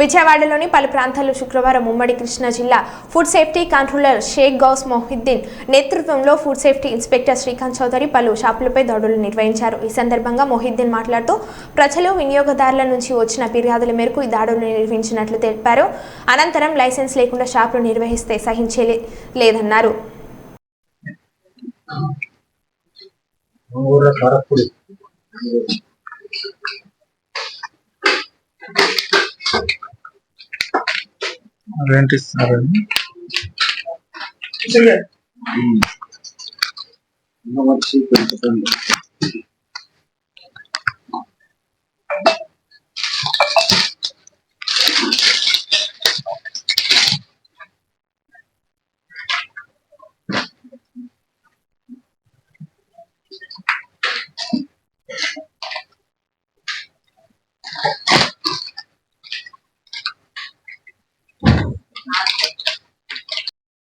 విజయవాడలోని పలు ప్రాంతాల్లో శుక్రవారం ఉమ్మడి కృష్ణా జిల్లా food safety controller Shaik Ghouse Mohiddin నేతృత్వంలో food safety inspector Srikanth Chowdary పలు షాపులపై దాడులు నిర్వహించారు. ఈ సందర్భంగా మొహిద్దీన్ మాట్లాడుతూ ప్రజలు వినియోగదారుల నుంచి వచ్చిన ఫిర్యాదుల మేరకు ఈ దాడులు నిర్వహించినట్లు తెలిపారు. అనంతరం లైసెన్స్ లేకుండా షాపులు నిర్వహిస్తే సహించే లేదన్నారు అదేంటి సార్ అది